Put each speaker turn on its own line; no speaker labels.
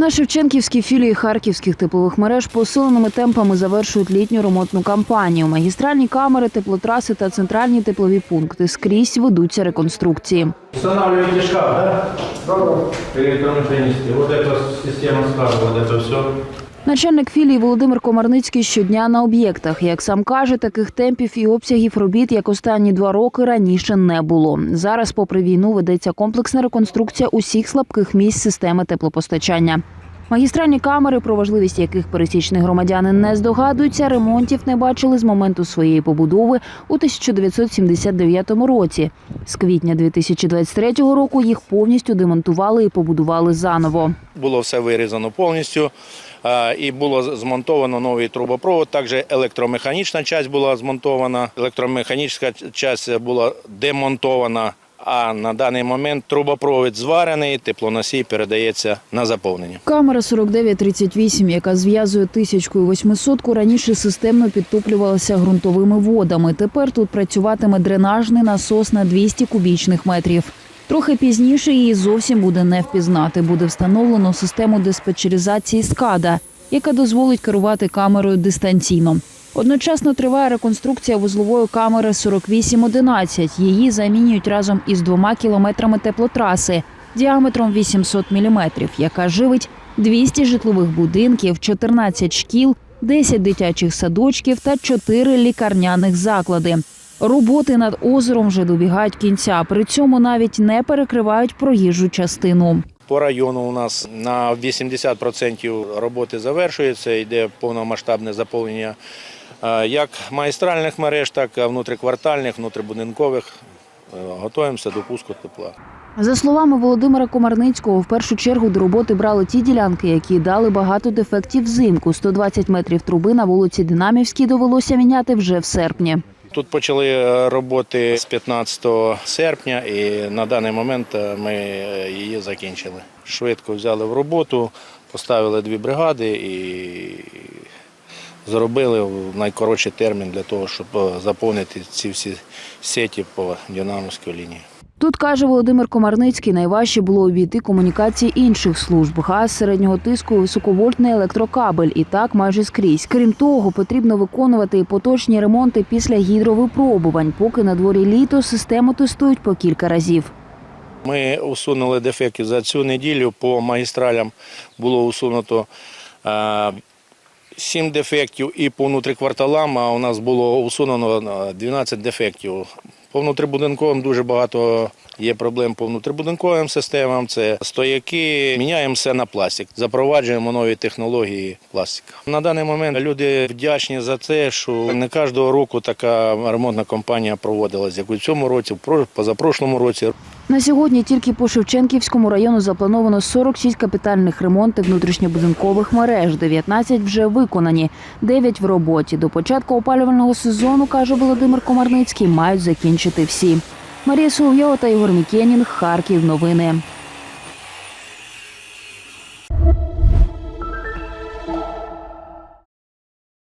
На Шевченківській філії харківських теплових мереж посиленими темпами завершують літню ремонтну кампанію. Магістральні камери, теплотраси та центральні теплові пункти скрізь ведуться реконструкції.
Устанавливаете шкаф, да? Электромеханический. Вот эта система шкафа, вот это все.
Начальник філії Володимир Комарницький щодня на об'єктах. Як сам каже, таких темпів і обсягів робіт, як останні два роки, раніше не було. Зараз, попри війну, ведеться комплексна реконструкція усіх слабких місць системи теплопостачання. Магістральні камери, про важливість яких пересічні громадяни не здогадуються, ремонтів не бачили з моменту своєї побудови у 1979 році. З квітня 2023 року їх повністю демонтували і побудували заново.
Було все вирізано повністю. І було змонтовано новий трубопровод. Також електромеханічна частина була змонтована, електромеханічна частина була демонтована. А на даний момент трубопровід зварений, теплоносій передається на заповнення.
Камера 4938, яка зв'язує тисячку і восьмисотку, раніше системно підтоплювалася ґрунтовими водами. Тепер тут працюватиме дренажний насос на 200 кубічних метрів. Трохи пізніше її зовсім буде не впізнати. Буде встановлено систему диспетчеризації СКАДА, яка дозволить керувати камерою дистанційно. Одночасно триває реконструкція вузлової камери 4811. Її замінюють разом із двома кілометрами теплотраси діаметром 800 міліметрів, яка живить 200 житлових будинків, 14 шкіл, 10 дитячих садочків та 4 лікарняних заклади. Роботи над озером вже добігають кінця. При цьому навіть не перекривають проїжджу частину.
По району у нас на 80% роботи завершується, йде повномасштабне заповнення як магістральних мереж, так і внутриквартальних, внутрибудинкових. Е, Готуємося до пуску тепла.
За словами Володимира Комарницького, в першу чергу до роботи брали ті ділянки, які дали багато дефектів взимку. 120 метрів труби на вулиці Динамівській довелося міняти вже в серпні.
Тут почали е, роботи з 15 серпня, і на даний момент е, ми е, її закінчили. Швидко взяли в роботу, поставили дві бригади і зробили в найкоротший термін для того, щоб е, заповнити ці всі сеті по динамівській лінії.
Тут каже Володимир Комарницький, найважче було обійти комунікації інших служб: газ середнього тиску, високовольтний електрокабель. І так майже скрізь. Крім того, потрібно виконувати і поточні ремонти після гідровипробувань. Поки на дворі літо систему тестують по кілька разів.
Ми усунули дефекти за цю неділю. По магістралям було усунуто е, 7 дефектів і по внутрикварталам а у нас було усунено е, 12 дефектів. По внутрибудинковим дуже багато є проблем по внутрибудинковим системам. Це стояки. Міняємо все на пластик. Запроваджуємо нові технології пластика. На даний момент люди вдячні за це, що не кожного року така ремонтна компанія проводилась, як у цьому році, позапрошлому році.
На сьогодні тільки по Шевченківському району заплановано 46 капітальних ремонтів внутрішньобудинкових мереж. 19 вже виконані, 9 в роботі. До початку опалювального сезону, каже Володимир Комарницький, мають закінчити всі. Марія Соловйова та Ігор Мікенін. Харків. Новини.